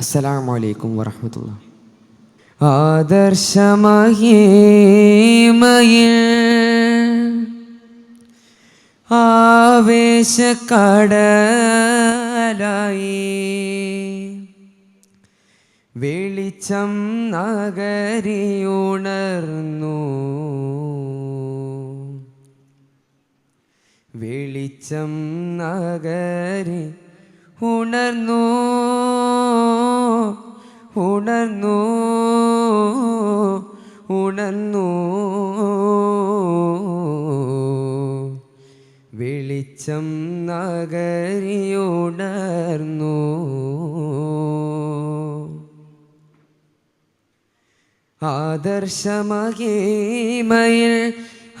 അസ്സലാമു അലൈക്കും വറഹമത്തുള്ള ആദർശമഹീമയിൽ ആവേശക്കടലായി വെളിച്ചം നഗരിയുണർന്നു. വെളിച്ചം നഗരി ഉണർന്നു. ഉണർന്നു ഉണർന്നു. വെളിച്ചം നഗരിയുണർന്നു. ആദർശമഹീമയിൽ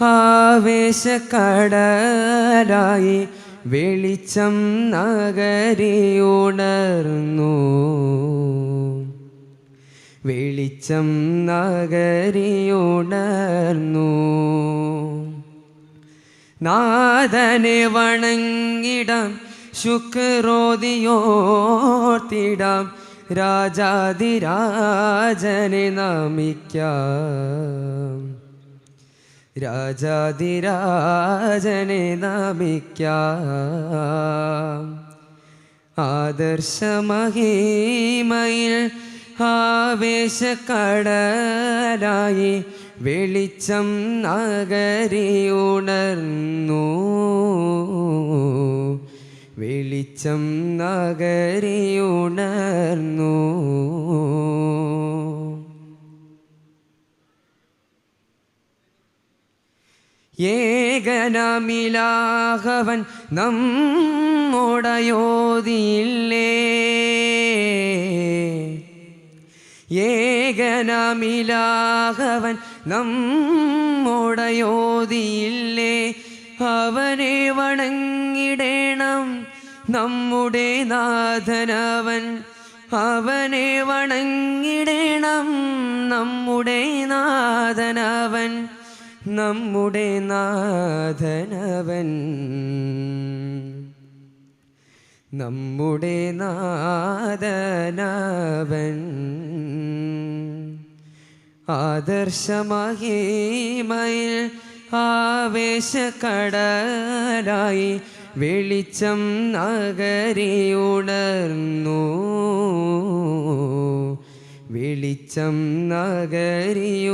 ആവേശക്കടലായി വെളിച്ചം നഗരിയുണർന്നു. വെളിച്ചം നഗരിയുണർന്നു. നാഥനെ വണങ്ങിടാം ശുക്രോതിയോർത്തിടാം രാജാതിരാജനെ നമിക്കാം. രാജാതിരാജനെ നമിക്കാം. ആദർശമഹീമയിൽ ആവേശക്കടലായി വെളിച്ചം നഗരി ഉണർന്നു വെളിച്ചം നഗരി ഉണർന്നു ഏകനമിലാഹവൻ നമ്മോടയോതിയില്ലേ? ഏകനമിലാഹവൻ നമ്മോടയോതിയില്ലേ? അവനെ വണങ്ങിടേണം നമ്മുടെ നാഥനവൻ. അവനെ വണങ്ങിടേണം നമ്മുടെ നാഥനവൻ. നമ്മുടെ നാഥനവൻ. നമ്മുടെ നാദനവൻ ആദർശമഹിമയിൽ ആവേശക്കടലായി വെളിച്ചം നഗരി ഉണർന്നു. വെളിച്ചം നഗരിയുണർന്നു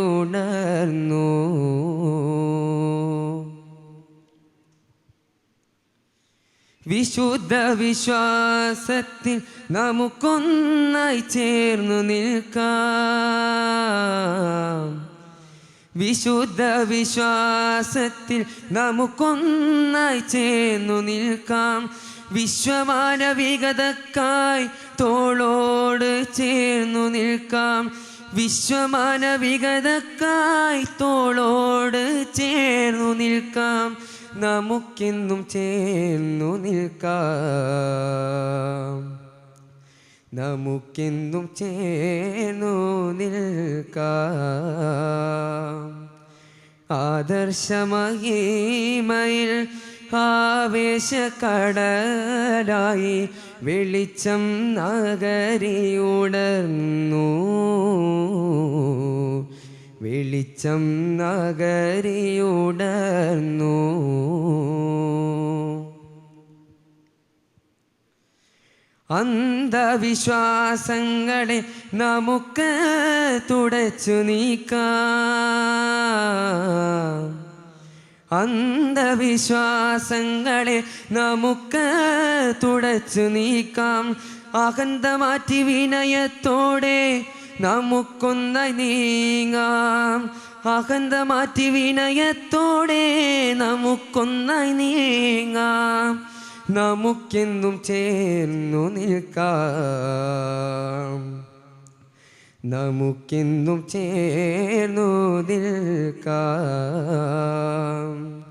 വിശുദ്ധ വിശ്വാസത്തിൽ നമുക്കൊന്നായി ചേർന്നു നിൽക്കാം. വിശുദ്ധ വിശ്വാസത്തിൽ നമുക്കൊന്നായി ചേർന്നു നിൽക്കാം. വിശ്വമാനവികതക്കായി തോളോട് ചേർന്നു നിൽക്കാം. വിശ്വമാനവികതക്കായി തോളോട് ചേർന്നു നിൽക്കാം. നമുക്കെന്നും ചേർന്നു നിൽക്കാം. നമുക്കെന്നും ചേർന്നു നിൽക്കാം. ആദർശമഹീമയിൽ ആവേശക്കടലായി വെളിച്ചം നഗരിയുണർന്നു. വെളിച്ചം നഗരിയുടർന്നു അന്ധവിശ്വാസങ്ങളെ നമുക്ക് തുടച്ചു നീക്കാം. അന്ധവിശ്വാസങ്ങളെ നമുക്ക് തുടച്ചു നീക്കാം. അകന്ത മാറ്റി വിനയത്തോടെ നമുക്കൊന്നായി നീങ്ങാം. അഹന്ത മാറ്റി വിനയത്തോടെ നമുക്കൊന്നായി നീങ്ങാം. നമുക്കെന്നും ചേർന്നു നിൽക്കാം. നമുക്കെന്നും ചേർന്നു നിൽക്കാം.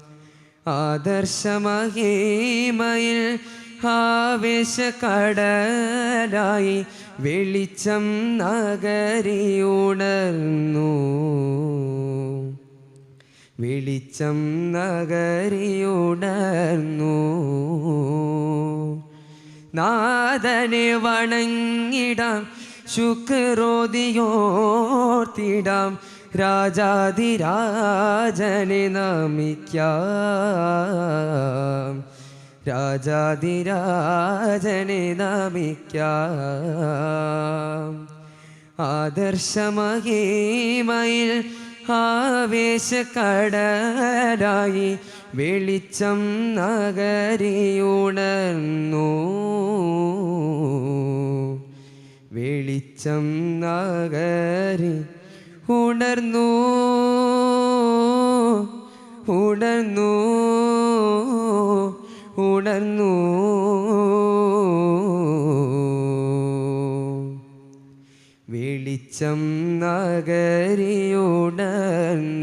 ആദർശമഹീമയിൽ ആവേശക്കടലായി വെളിച്ചം നഗരിയുണർന്നു. വെളിച്ചം നഗരിയുണർന്നു. നാദനെ വണങ്ങിടാം ശുക്രോതിയോർത്തിടാം രാജാതിരാജനെ നമിക്കാം. രാജാതിരാജനെ നമിക്കാം. ആദർശമഹീമയിൽ ആവേശക്കടലായി വെളിച്ചം നഗരിയുണർന്നു. വെളിച്ചം നഗരി ഉണർന്നു. ഉണർന്നു. ഉണർന്നു. വെളിച്ചം നഗരിയുണർന്നു.